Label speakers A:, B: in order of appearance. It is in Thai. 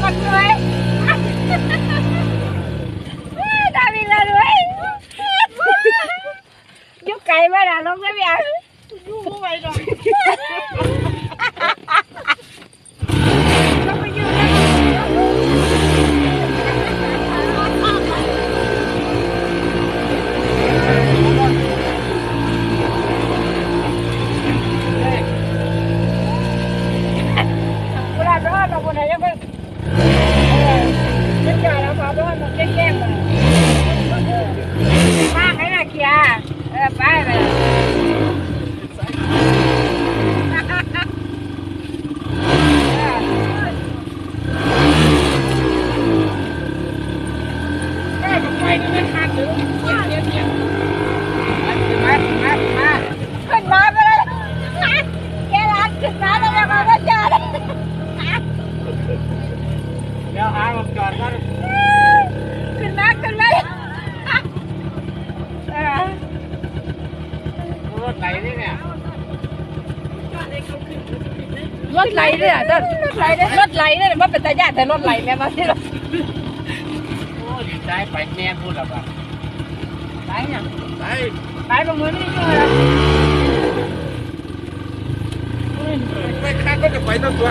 A: คนรวยตาบินละรวย
B: ยกไก่มาละ
A: ลงได้ไหมอะยุกไปหน่อยาร้อนเราคนไหนยังไม่เออฉันจ่ายแล้วพอร้อนมันแกล้งๆมามากเลยนะเคียร์เออไปไป
B: ได้กับไฟนี่มันขาดอยู่เย็นๆเนี่ย
A: มามามาขึ้นมาไปเลยแกร้านขึ้นมาแล้วมาก็จอด
B: เดี๋ยวหาผม จอดก่อน
A: ขึ้นมาขึ้นมาเออ
B: รถไหลนี่เนี่ย
A: รถไหลเนี่ยรถไหลเนี่ยรถไหลเนี่ยมันเป็นตาญาติแต่รถไหลเนี่ยมาที่รถ
B: โอ้ดีใจไปแม่พูดแล้วป่ะ
A: ไหลเนี่ย
B: ไป
A: ไหลลงมือนี่ด้วย
B: ไปข้างก็จะไปตั้งตัว